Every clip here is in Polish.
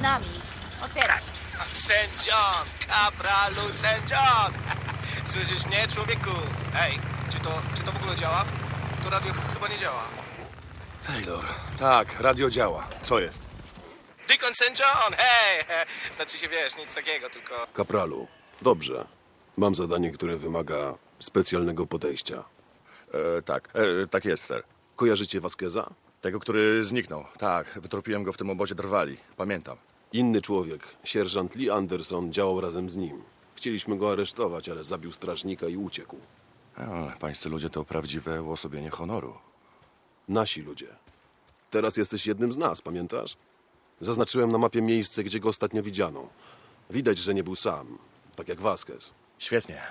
z nami. Otwieraj. St. John, kapralu St. John! Słyszysz mnie, człowieku? Ej, czy to, czy to w ogóle działa? To radio chyba nie działa. Taylor. Tak, radio działa. Co jest? Deacon St. John, hej! Znaczy się, wiesz, nic takiego, tylko... Kapralu, dobrze. Mam zadanie, które wymaga specjalnego podejścia. E, tak, e, tak jest, ser. Kojarzycie Vasqueza? Tego, który zniknął. Tak, wytropiłem go w tym obozie drwali. Pamiętam. Inny człowiek, sierżant Lee Anderson, działał razem z nim. Chcieliśmy go aresztować, ale zabił strażnika i uciekł. O, pańscy ludzie to prawdziwe uosobienie honoru. Nasi ludzie. Teraz jesteś jednym z nas, pamiętasz? Zaznaczyłem na mapie miejsce, gdzie go ostatnio widziano. Widać, że nie był sam, tak jak Vasquez. Świetnie.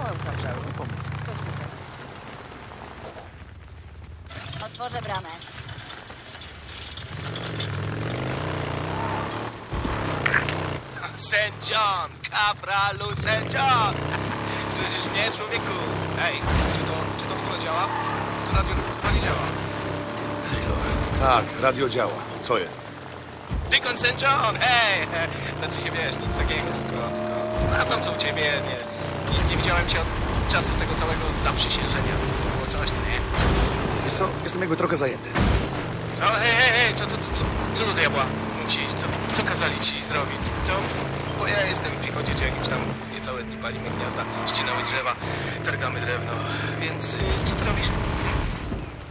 Kapralu, Kołem kaprzalu. Co słuchaj? Otworzę bramę. St. John, kapralu St. John! Słyszysz mnie, człowieku? Ej, czy to, czy to w ogóle działa? To radio chyba nie działa. Tak, radio działa. Co jest? Deacon St. John, hej! Znaczy się, wiesz, nic takiego, tylko, tylko sprawdzam, co u ciebie. Nie, nie, widziałem cię od czasu tego całego zaprzysiężenia. To było coś, no nie? wiesz co, jestem jakby trochę zajęty. Co? Hej, hej, hej, co, co, co, co, co do diabła musi iść? Co, co kazali ci zrobić? Co? Bo ja jestem w pichocie, czy jakimś tam niecałe dni palimy gniazda, ścinamy drzewa, targamy drewno, więc y, co ty robisz?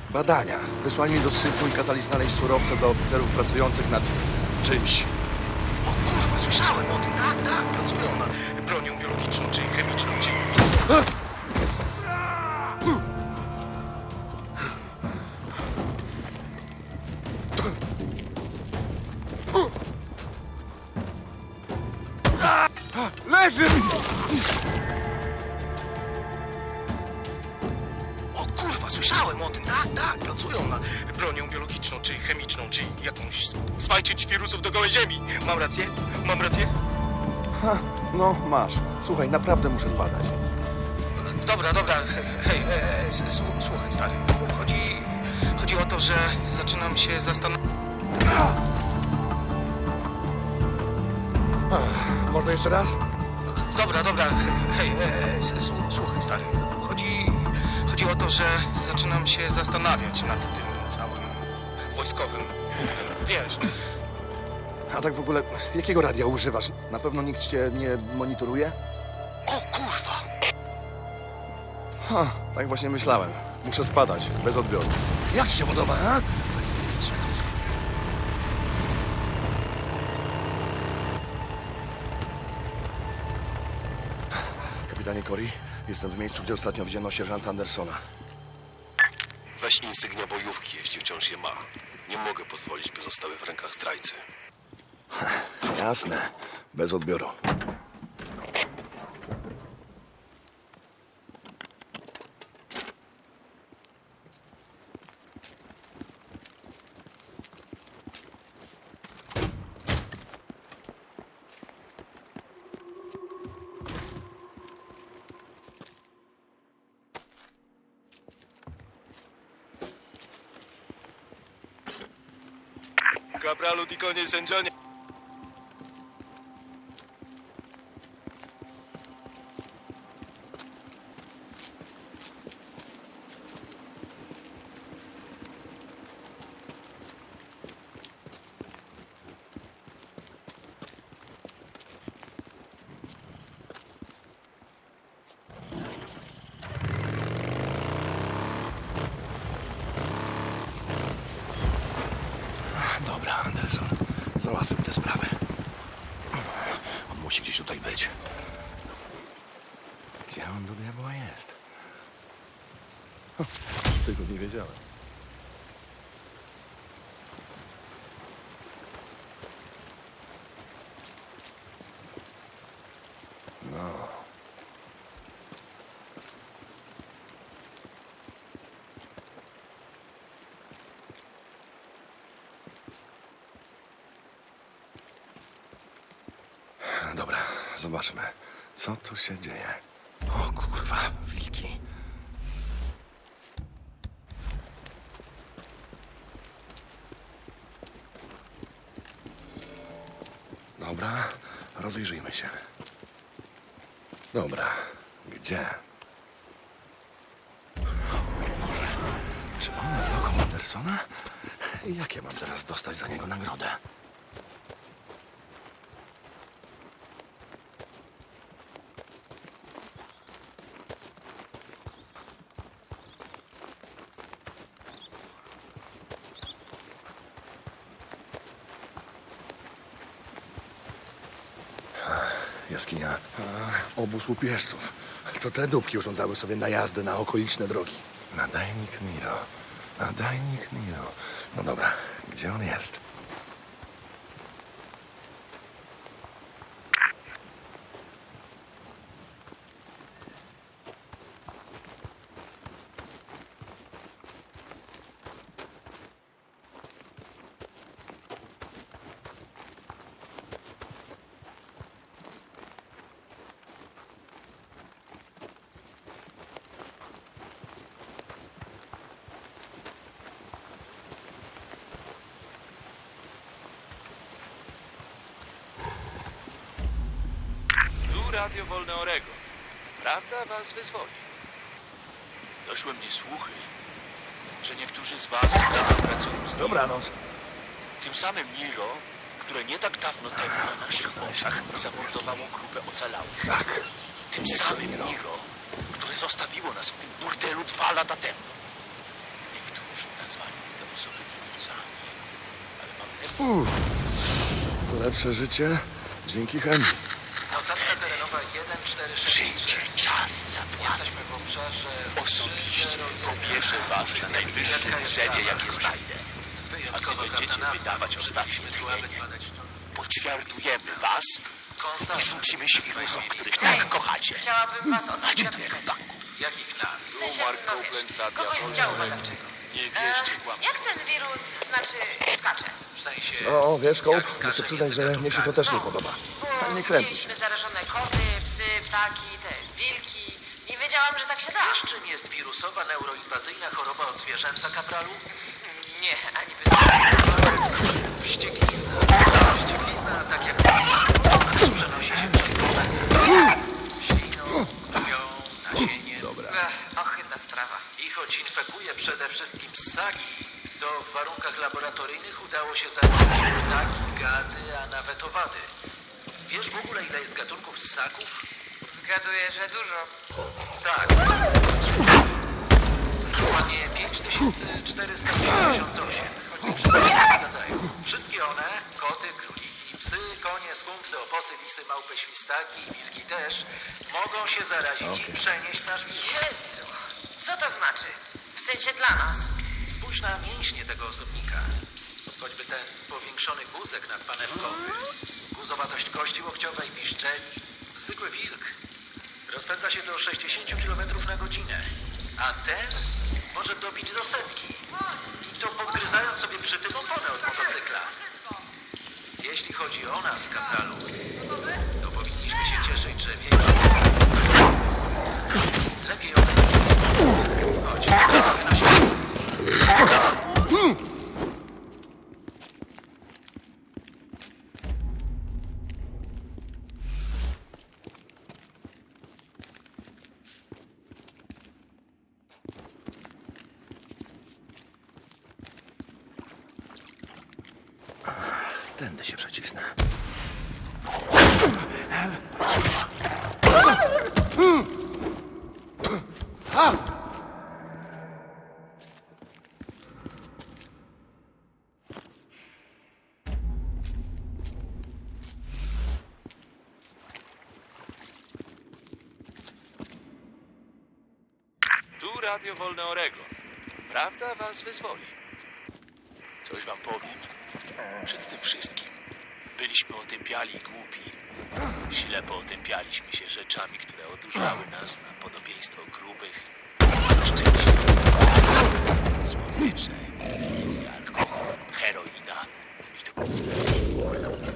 Badania. Wysłali mnie do syfu i kazali znaleźć surowce dla oficerów pracujących nad czymś. O kurwa, słyszałem o tym, tak, tak, pracują nad bronią biologiczną, czy chemiczną, czy... Leży! O kurwa, słyszałem o tym, tak, tak, pracują nad bronią biologiczną, czy chemiczną, czy jakąś swajczyć wirusów do gołej ziemi. Mam rację? Mam rację? Ha, no, masz. Słuchaj, naprawdę muszę spadać. Dobra, dobra, hej, hej, e, s- s- słuchaj stary, chodzi, chodzi o to, że zaczynam się zastanawiać... Można jeszcze raz? Dobra, dobra, hej, hej e, s- s- słuchaj stary, chodzi, chodzi o to, że zaczynam się zastanawiać nad tym całym wojskowym, wiesz... A tak w ogóle, jakiego radia używasz? Na pewno nikt cię nie monitoruje? O kurwa! Ha, tak właśnie myślałem. Muszę spadać, bez odbioru. Jak ci się podoba, a? Kapitanie Cory, jestem w miejscu, gdzie ostatnio widziano sierżanta Andersona. Weź insygnia bojówki, jeśli wciąż je ma. Nie mogę pozwolić, by zostały w rękach zdrajcy. Jasne, bez odbioru. Kapralu Dikonie Sędzionie. Tego nie wiedziałem. No. Dobra, zobaczmy, co tu się dzieje. O kurwa, wilki. Dobra, rozejrzyjmy się. Dobra, gdzie? Mój Boże, czy one wloką Andersona? I jak ja mam teraz dostać za niego nagrodę? Jaskinia. A, obóz łupieżców. To te dupki urządzały sobie najazdy na okoliczne drogi. Nadajnik Niro. Nadajnik Niro. No dobra, gdzie on jest? Tu Radio Wolne Oregon. Prawda was wyzwoli. Doszły mnie słuchy, że niektórzy z was współpracują z. Dobranoc. Tym samym Niro, które nie tak dawno temu na naszych oczach zamordowało grupę ocalałych. Tak. Tym samym Niro, które zostawiło nas w tym burdelu dwa lata temu. Niektórzy nazwaliby te osoby głupcami, ale mam nadzieję, Lepsze życie dzięki chemii. Notatka terenowa 1463. przyjdzie czas zapłaty. Jesteśmy w obszarze Osobiście powieszę was na najwyższym drzewie, jakie znajdę. A gdy będziecie wydawać ostatnie tchnienie, poćwiartujemy was i rzucimy świrusom, których tak kochacie. Chciałabym was o coś Macie tu jak w banku. Jakich nas? W sensie, no wiesz, kogoś z działu badawczego. Nie E, wierzcie jak kłamstwu. ten wirus, znaczy, skacze? W sensie... O, wiesz, Kołk, jak muszę przyznać, że mnie się to też nie podoba. Krępuj się. widzieliśmy zarażone koty, psy, ptaki, te wilki. Nie wiedziałam, że tak się da. Wiesz, czym jest wirusowa neuroinwazyjna choroba odzwierzęca, kapralu? Nie, ani bez... Wścieklizna. Wścieklizna, tak jak też przenosi się przez kołecę. Śliną, krwią, nasieniem. Ech, ohydna sprawa. I choć infekuje przede wszystkim ssaki, to w warunkach laboratoryjnych udało się zabić ptaki, gady, a nawet owady. Ssaków? Zgaduję, że dużo. Tak. Dokładnie 5498. Choć wszystkie się zgadzają. Wszystkie one, koty, króliki, psy, konie, skunksy, oposy, lisy, małpy, świstaki i wilki też, mogą się zarazić i przenieść nasz wirus. Jezu, co to znaczy? W sensie dla nas. Spójrz na mięśnie tego osobnika. Choćby ten powiększony guzek nadpanewkowy, guzowatość kości łokciowej, piszczeli. Zwykły wilk rozpędza się do 60 km na godzinę, a ten może dobić do setki. I to podgryzając sobie przy tym oponę od motocykla. Jeśli chodzi o nas, kapralu, to powinniśmy się cieszyć, że większość lepiej o tym Chodź, wynosimy. Tędy się przecisnę. Tu Radio Wolne Oregon. Prawda was wyzwoli. Coś wam powiem. Przed tym wszystkim byliśmy otępiali i głupi. Ślepo otępialiśmy się rzeczami, które odurzały nas na podobieństwo grubych, szczęśliwych, słodycze, alkohol, heroina i to...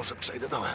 Może przejdę dołem.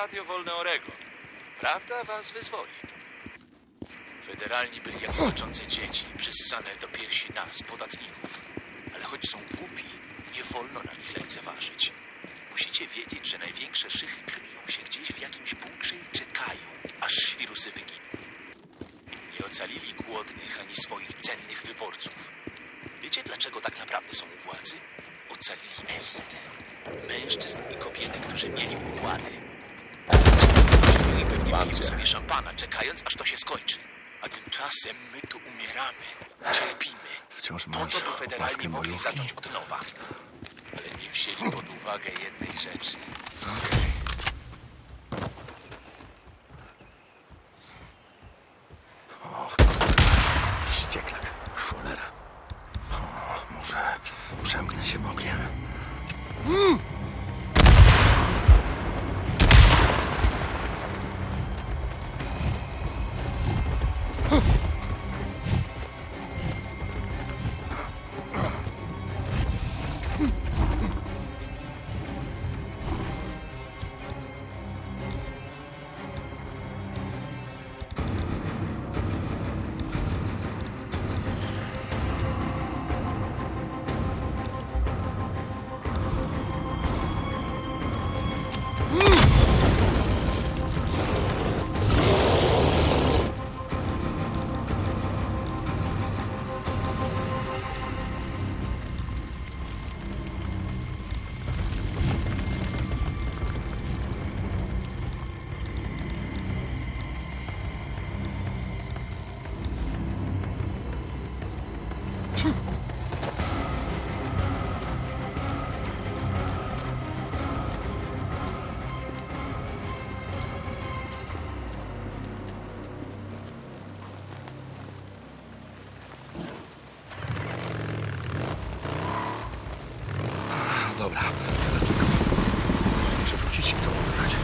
Radio Wolne Oregon. Prawda was wyzwoli. Federalni byli jak płaczące dzieci, przyssane do piersi nas, podatników. Ale choć są głupi, nie wolno na nich lekceważyć. Musicie wiedzieć, że największe szychy kryją się gdzieś w jakimś bunkrze i czekają, aż świrusy wyginą. Nie ocalili głodnych ani swoich cennych wyborców. Wiecie, dlaczego tak naprawdę są u władzy? Ocalili elitę. Mężczyzn i kobiety, którzy mieli układy. I pewnie sobie szampana, czekając, aż to się skończy. A tymczasem my tu umieramy, cierpimy. Wciąż Po to, by federalni mogli zacząć od nowa. Ale nie wzięli pod uwagę jednej rzeczy. Dobra, teraz tylko muszę wrócić i to oddać.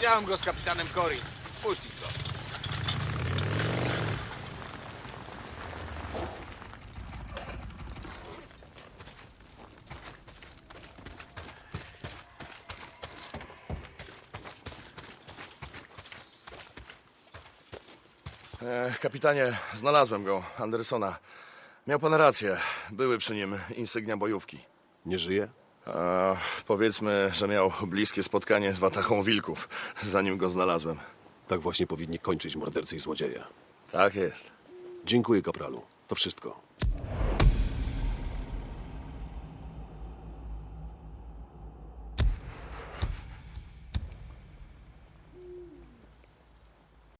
Widziałem go z kapitanem Cory. Puścić go. E, kapitanie, znalazłem go, Andersona. Miał pan rację. Były przy nim insygnia bojówki. Nie żyje? A, powiedzmy, że miał bliskie spotkanie z watachą wilków, zanim go znalazłem. Tak właśnie powinni kończyć mordercy i złodzieje. Tak jest. Dziękuję, kapralu. To wszystko.